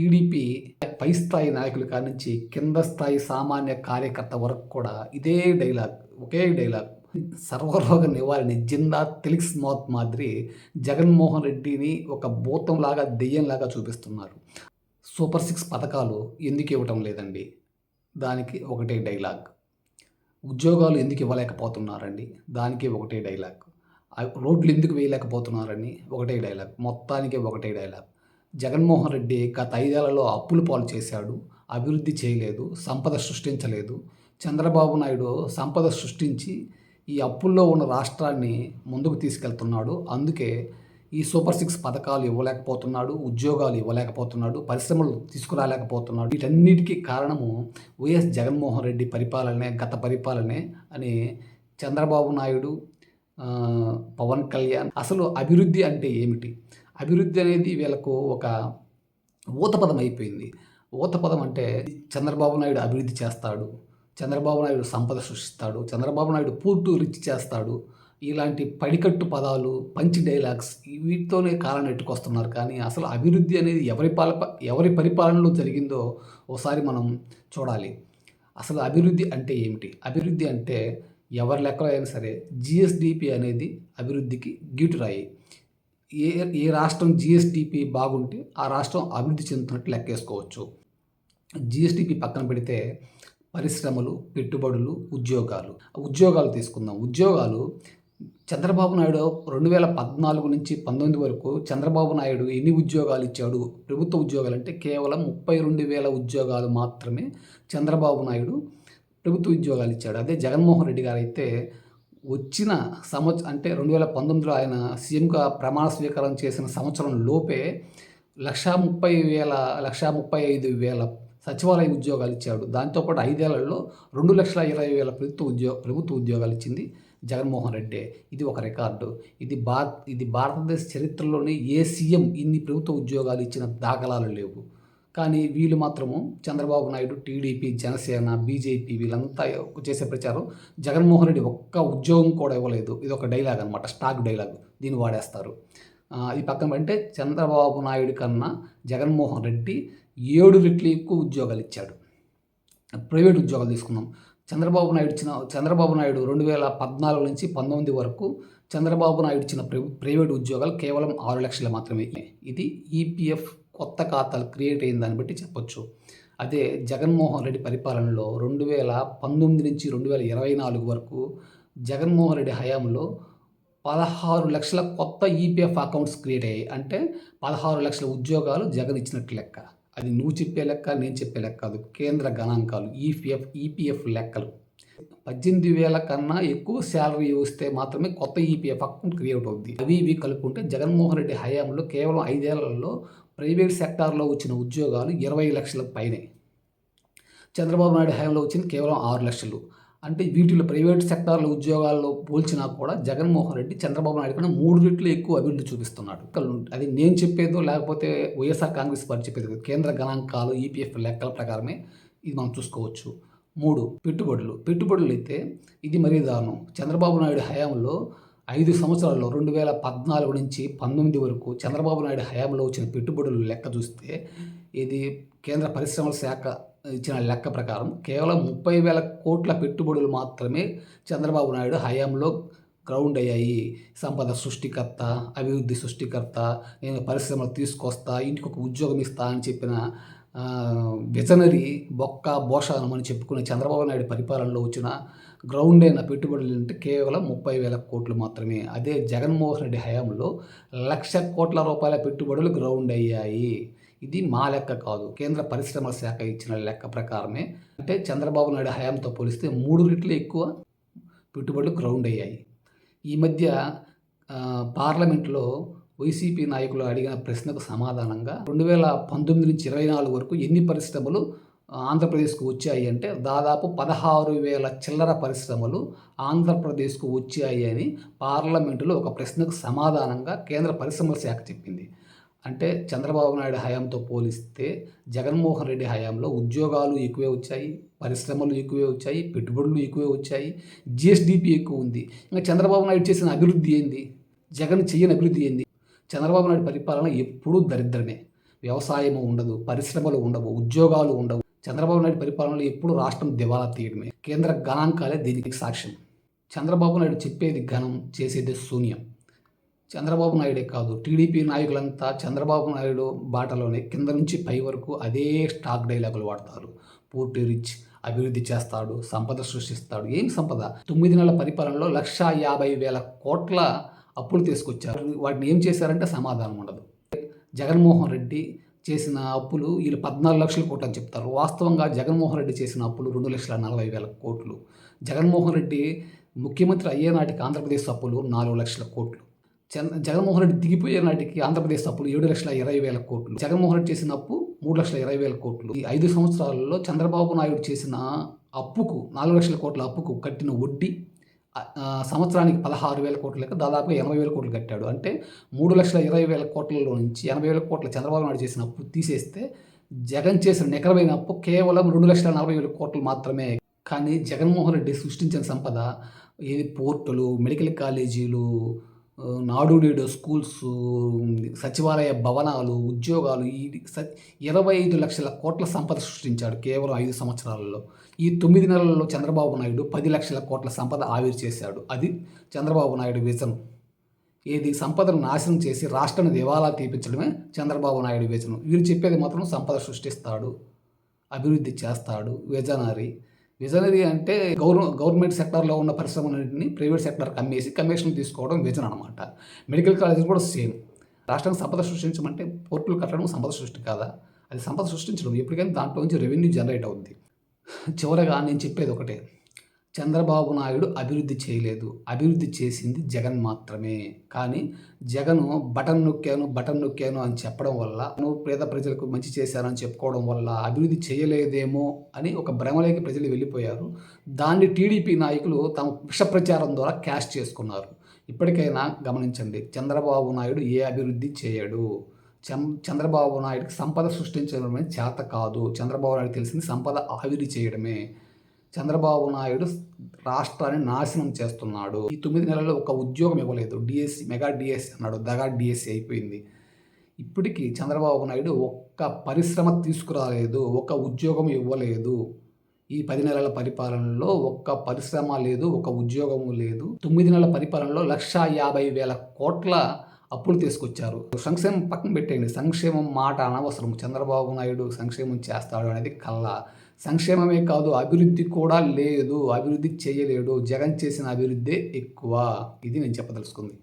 TDP పై స్థాయి నాయకుల కానించి కింద స్థాయి సామాన్య కార్యకర్త వరకు కూడా ఇదే డైలాగ్ ఒకే డైలాగ్. సర్వరోగ నివారణ జిందా తెలిక్స్ మౌత్ మాదిరి జగన్మోహన్ రెడ్డిని ఒక భూతంలాగా దెయ్యంలాగా చూపిస్తున్నారు. సూపర్ సిక్స్ పథకాలు ఎందుకు ఇవ్వటం లేదండి? దానికి ఒకటే డైలాగ్. ఉద్యోగాలు ఎందుకు ఇవ్వలేకపోతున్నారండి? దానికి ఒకటే డైలాగ్. రోడ్లు ఎందుకు వేయలేకపోతున్నారని ఒకటే డైలాగ్. మొత్తానికి ఒకటే డైలాగ్. జగన్మోహన్ రెడ్డి గత ఐదేళ్ళలో అప్పులు పాలు చేశాడు అభివృద్ధి చేయలేదు సంపద సృష్టించలేదు. చంద్రబాబు నాయుడు సంపద సృష్టించి ఈ అప్పుల్లో ఉన్న రాష్ట్రాన్ని ముందుకు తీసుకెళ్తున్నాడు. అందుకే ఈ సూపర్ సిక్స్ పథకాలు ఇవ్వలేకపోతున్నాడు ఉద్యోగాలు ఇవ్వలేకపోతున్నాడు పరిశ్రమలు తీసుకురాలేకపోతున్నాడు. వీటన్నిటికీ కారణము వైఎస్ జగన్మోహన్ రెడ్డి పరిపాలనే గత పరిపాలనే అని చంద్రబాబు నాయుడు పవన్ కళ్యాణ్. అసలు అభివృద్ధి అంటే ఏమిటి? అభివృద్ధి అనేది వీళ్ళకు ఒక ఊతపదం అయిపోయింది. ఊతపదం అంటే చంద్రబాబు నాయుడు అభివృద్ధి చేస్తాడు చంద్రబాబు నాయుడు సంపద సృష్టిస్తాడు Chandrababu Naidu poor to rich చేస్తాడు. ఇలాంటి పడికట్టు పదాలు పంచి డైలాగ్స్ వీటితోనే కాలం నెట్టుకొస్తున్నారు. కానీ అసలు అభివృద్ధి అనేది ఎవరి పాల ఎవరి పరిపాలనలో జరిగిందో ఒకసారి మనం చూడాలి. అసలు అభివృద్ధి అంటే ఏమిటి? అభివృద్ధి అంటే ఎవరి లెక్కలో అయినా సరే జిఎస్డిపి అనేది అభివృద్ధికి గీటురాయి. ఏ ఏ రాష్ట్రం జిఎస్టిపి బాగుంటే ఆ రాష్ట్రం అభివృద్ధి చెందుతున్నట్టు లెక్కేసుకోవచ్చు. జిఎస్టిపి పక్కన పెడితే పరిశ్రమలు పెట్టుబడులు ఉద్యోగాలు. ఉద్యోగాలు తీసుకుందాం. ఉద్యోగాలు చంద్రబాబు నాయుడు రెండు వేల పద్నాలుగు నుంచి పంతొమ్మిది వరకు చంద్రబాబు నాయుడు ఎన్ని ఉద్యోగాలు ఇచ్చాడు? ప్రభుత్వ ఉద్యోగాలు అంటే కేవలం ముప్పై రెండు వేల ఉద్యోగాలు మాత్రమే చంద్రబాబు నాయుడు ప్రభుత్వ ఉద్యోగాలు ఇచ్చాడు. అదే జగన్మోహన్ రెడ్డి గారు అయితే వచ్చిన సంవత్సరం అంటే రెండు వేల పంతొమ్మిదిలో ఆయన సీఎంగా ప్రమాణ స్వీకారం చేసిన సంవత్సరం లోపే లక్షా ముప్పై వేల లక్షా ముప్పై ఐదు వేల సచివాలయ ఉద్యోగాలు ఇచ్చాడు. దాంతోపాటు ఐదేళ్ళలో రెండు లక్షల ఇరవై వేల ప్రభుత్వ ఉద్యోగ ప్రభుత్వ ఉద్యోగాలు ఇచ్చింది జగన్మోహన్ రెడ్డి. ఇది ఒక రికార్డు. ఇది భారత్ ఇది భారతదేశ చరిత్రలోనే ఏ సీఎం ఇన్ని ప్రభుత్వ ఉద్యోగాలు ఇచ్చిన దాఖలాలు లేవు. కానీ వీళ్ళు మాత్రము చంద్రబాబు నాయుడు టీడీపీ జనసేన బీజేపీ వీళ్ళంతా చేసే ప్రచారం జగన్మోహన్ రెడ్డి ఒక్క ఉద్యోగం కూడా ఇవ్వలేదు. ఇది ఒక డైలాగ్ అనమాట స్టాక్ డైలాగ్. దీన్ని వాడేస్తారు. ఈ పక్కన అంటే చంద్రబాబు నాయుడు కన్నా జగన్మోహన్ రెడ్డి ఏడు రెట్లు ఎక్కువ ఉద్యోగాలు ఇచ్చాడు. ప్రైవేట్ ఉద్యోగాలు తీసుకున్నాం చంద్రబాబు నాయుడు ఇచ్చిన చంద్రబాబు నాయుడు రెండు వేల పద్నాలుగు నుంచి పంతొమ్మిది వరకు చంద్రబాబు నాయుడు ఇచ్చిన ప్రైవేట్ ఉద్యోగాలు కేవలం ఆరు లక్షలు మాత్రమే. ఇది ఈపీఎఫ్ కొత్త ఖాతాలు క్రియేట్ అయిన దాన్ని బట్టి చెప్పొచ్చు. అదే జగన్మోహన్ రెడ్డి పరిపాలనలో రెండు వేల పంతొమ్మిది నుంచి రెండు వేల ఇరవై నాలుగు వరకు జగన్మోహన్ రెడ్డి హయాంలో పదహారు లక్షల కొత్త ఈపీఎఫ్ అకౌంట్స్ క్రియేట్ అయ్యాయి. అంటే పదహారు లక్షల ఉద్యోగాలు జగన్ ఇచ్చినట్టు లెక్క. అది నువ్వు చెప్పే లెక్క నేను చెప్పే లెక్క కాదు. కేంద్ర గణాంకాలు ఈపీఎఫ్ ఈపీఎఫ్ లెక్కలు. పద్దెనిమిది వేల కన్నా ఎక్కువ శాలరీ వస్తే మాత్రమే కొత్త ఈపీఎఫ్ అకౌంట్ క్రియేట్ అవుద్ది. అవి ఇవి కలుపుకుంటే జగన్మోహన్ రెడ్డి హయాంలో కేవలం ఐదేళ్ళలో ప్రైవేట్ సెక్టార్లో వచ్చిన ఉద్యోగాలు ఇరవై లక్షల పైనే. చంద్రబాబు నాయుడు హయాంలో వచ్చింది కేవలం ఆరు లక్షలు. అంటే వీటిలో ప్రైవేట్ సెక్టార్ల ఉద్యోగాల్లో పోల్చినా కూడా జగన్మోహన్ రెడ్డి చంద్రబాబు నాయుడు కన్నా మూడు రెట్లు ఎక్కువ అభివృద్ధి చూపిస్తున్నాడు. అది నేను చెప్పేదో లేకపోతే వైఎస్ఆర్ కాంగ్రెస్ పార్టీ చెప్పేది కేంద్ర గణాంకాలు ఈపీఎఫ్ లెక్కల ప్రకారమే ఇది మనం చూసుకోవచ్చు. మూడు పెట్టుబడులు. పెట్టుబడులు అయితే ఇది మరీ దారుణం. చంద్రబాబు నాయుడు హయాంలో ఐదు సంవత్సరాల్లో రెండు వేల పద్నాలుగు నుంచి పంతొమ్మిది వరకు చంద్రబాబు నాయుడు హయాంలో వచ్చిన పెట్టుబడులు లెక్క చూస్తే ఇది కేంద్ర పరిశ్రమల శాఖ ఇచ్చిన లెక్క ప్రకారం కేవలం ముప్పై వేల కోట్ల పెట్టుబడులు మాత్రమే చంద్రబాబు నాయుడు హయాంలో గ్రౌండ్ అయ్యాయి. సంపద సృష్టికర్త అభివృద్ధి సృష్టికర్త నేను పరిశ్రమలు తీసుకొస్తా ఇంటికి ఒక ఉద్యోగం ఇస్తా అని చెప్పిన విజనరీ బొక్క బోషానం అని చెప్పుకునే చంద్రబాబు నాయుడు పరిపాలనలో వచ్చిన గ్రౌండ్ అయిన పెట్టుబడులు అంటే కేవలం ముప్పై వేల కోట్లు మాత్రమే. అదే జగన్మోహన్ రెడ్డి హయాంలో లక్ష కోట్ల రూపాయల పెట్టుబడులు గ్రౌండ్ అయ్యాయి. ఇది మా లెక్క కాదు. కేంద్ర పరిశ్రమల శాఖ ఇచ్చిన లెక్క ప్రకారమే. అంటే చంద్రబాబు నాయుడు హయాంతో పోలిస్తే మూడు రెట్లు ఎక్కువ పెట్టుబడులు గ్రౌండ్ అయ్యాయి. ఈ మధ్య పార్లమెంట్లో వైసీపీ నాయకులు అడిగిన ప్రశ్నకు సమాధానంగా రెండు వేల పంతొమ్మిది నుంచి ఇరవై నాలుగు వరకు ఎన్ని పరిశ్రమలు ఆంధ్రప్రదేశ్కు వచ్చాయి అంటే దాదాపు పదహారు వేల చిల్లర పరిశ్రమలు ఆంధ్రప్రదేశ్కు వచ్చాయి అని పార్లమెంటులో ఒక ప్రశ్నకు సమాధానంగా కేంద్ర పరిశ్రమల శాఖ చెప్పింది. అంటే చంద్రబాబు నాయుడు హయాంతో పోలిస్తే జగన్మోహన్ రెడ్డి హయాంలో ఉద్యోగాలు ఎక్కువే వచ్చాయి పరిశ్రమలు ఎక్కువే వచ్చాయి పెట్టుబడులు ఎక్కువే వచ్చాయి జిఎస్డిపి ఎక్కువ ఉంది. ఇంకా చంద్రబాబు నాయుడు చేసిన అభివృద్ధి ఏంది? జగన్ చేయని అభివృద్ధి ఏంది? చంద్రబాబు నాయుడు పరిపాలన ఎప్పుడూ దరిద్రమే. వ్యవసాయము ఉండదు పరిశ్రమలు ఉండవు ఉద్యోగాలు ఉండవు. చంద్రబాబు నాయుడు పరిపాలనలో ఎప్పుడు రాష్ట్రం దివాలా తీయడమే. కేంద్ర గణాంకాలే దీనికి సాక్ష్యం. చంద్రబాబు నాయుడు చెప్పేది ఘనం చేసేది శూన్యం. చంద్రబాబు నాయుడే కాదు టీడీపీ నాయకులంతా చంద్రబాబు నాయుడు బాటలోనే కింద నుంచి పై వరకు అదే స్టాక్ డైలాగులు వాడతారు. పూర్తి రిచ్ అభివృద్ధి చేస్తాడు సంపద సృష్టిస్తాడు. ఏం సంపద? తొమ్మిది నెలల పరిపాలనలో లక్షా యాభై వేల కోట్ల అప్పులు తీసుకొచ్చారు. వాటిని ఏం చేశారంటే సమాధానం ఉండదు. జగన్మోహన్ రెడ్డి చేసిన అప్పులు వీళ్ళు పద్నాలుగు లక్షల కోట్లు అని చెప్తారు. వాస్తవంగా జగన్మోహన్ రెడ్డి చేసిన అప్పులు రెండు లక్షల నలభై వేల కోట్లు. జగన్మోహన్ రెడ్డి ముఖ్యమంత్రి అయ్యే నాటికి ఆంధ్రప్రదేశ్ అప్పులు నాలుగు లక్షల కోట్లు. చంద్ర జగన్మోహన్ రెడ్డి దిగిపోయే నాటికి ఆంధ్రప్రదేశ్ అప్పులు ఏడు లక్షల ఇరవై వేల కోట్లు. జగన్మోహన్ రెడ్డి చేసిన అప్పు మూడు లక్షల ఇరవై వేల కోట్లు. ఈ ఐదు సంవత్సరాలలో చంద్రబాబు నాయుడు చేసిన అప్పుకు నాలుగు లక్షల కోట్ల అప్పుకు కట్టిన వడ్డీ సంవత్సరానికి పదహారు వేల కోట్ల లెక్క దాదాపుగా ఎనభై వేల కోట్లు కట్టాడు. అంటే మూడు లక్షల ఇరవై వేల కోట్లలో నుంచి ఎనభై వేల కోట్ల చంద్రబాబు నాయుడు చేసిన అప్పు తీసేస్తే జగన్ చేసిన నికరమైన అప్పు కేవలం రెండు లక్షల నలభై వేల కోట్లు మాత్రమే. కానీ జగన్మోహన్ రెడ్డి సృష్టించిన సంపద ఏది? పోర్టులు మెడికల్ కాలేజీలు నాడు నేడు స్కూల్స్ సచివాలయ భవనాలు ఉద్యోగాలు ఈ ఇరవై ఐదు లక్షల కోట్ల సంపద సృష్టించాడు కేవలం ఐదు సంవత్సరాలలో. ఈ తొమ్మిది నెలల్లో చంద్రబాబు నాయుడు పది లక్షల కోట్ల సంపద ఆవిరి చేశాడు. అది చంద్రబాబు నాయుడు విజన్. ఏది? సంపదను నాశనం చేసి రాష్ట్రాన్ని దివాలా తీపించడమే చంద్రబాబు నాయుడు విజన్. వీరు చెప్పేది మాత్రం సంపద సృష్టిస్తాడు అభివృద్ధి చేస్తాడు విజనరీ. విజనరీ అంటే గవర్న గవర్నమెంట్ సెక్టార్లో ఉన్న పరిశ్రమలన్నింటినీ ప్రైవేట్ సెక్టర్కి అమ్మేసి కమిషన్ తీసుకోవడం విజన్ అనమాట మెడికల్ కాలేజీలు కూడా సేమ్. రాష్ట్రానికి సంపద సృష్టించమంటే పోర్టులు కట్టడం సంపద సృష్టి కాదా? అది సంపద సృష్టించడం. ఎప్పటికైనా దాంట్లో నుంచి రెవెన్యూ జనరేట్ అవుద్ది. చివరగా నేను చెప్పేది ఒకటే. చంద్రబాబు నాయుడు అభివృద్ధి చేయలేదు. అభివృద్ధి చేసింది జగన్ మాత్రమే. కానీ జగను బటన్ నొక్కాను బటన్ నొక్కాను అని చెప్పడం వల్ల నువ్వు పేద ప్రజలకు మంచి చేశానని చెప్పుకోవడం వల్ల అభివృద్ధి చేయలేదేమో అని ఒక భ్రమలోకి ప్రజలు వెళ్ళిపోయారు. దాన్ని టీడీపీ నాయకులు తమ విష ప్రచారం ద్వారా క్యాష్ చేసుకున్నారు. ఇప్పటికైనా గమనించండి చంద్రబాబు నాయుడు ఏ అభివృద్ధి చేయడు. చంద్రబాబు నాయుడికి సంపద సృష్టించడమే చేత కాదు. చంద్రబాబు నాయుడు తెలిసింది సంపద ఆవిరి చేయడమే. చంద్రబాబు నాయుడు రాష్ట్రాన్ని నాశనం చేస్తున్నాడు. ఈ తొమ్మిది నెలల్లో ఒక ఉద్యోగం ఇవ్వలేదు. డిఎస్సి మెగా డిఎస్సి అన్నాడు. దగా డిఎస్సి అయిపోయింది. ఇప్పటికీ చంద్రబాబు నాయుడు ఒక్క పరిశ్రమ తీసుకురాలేదు. ఒక ఉద్యోగం ఇవ్వలేదు. ఈ పది నెలల పరిపాలనలో ఒక్క పరిశ్రమ లేదు ఒక ఉద్యోగము లేదు. తొమ్మిది నెలల పరిపాలనలో లక్ష యాభై వేల కోట్ల అప్పులు తీసుకొచ్చారు. సంక్షేమం పక్కన పెట్టేయండి. సంక్షేమం మాట అనవసరం. చంద్రబాబు నాయుడు సంక్షేమం చేస్తాడు అనేది కళ్ళ. సంక్షేమమే కాదు అభివృద్ధి కూడా లేదు అభివృద్ధి చేయలేడు జగన్ చేసిన అభివృద్ధే ఎక్కువ. ఇది నేను చెప్పదలుచుకుంది.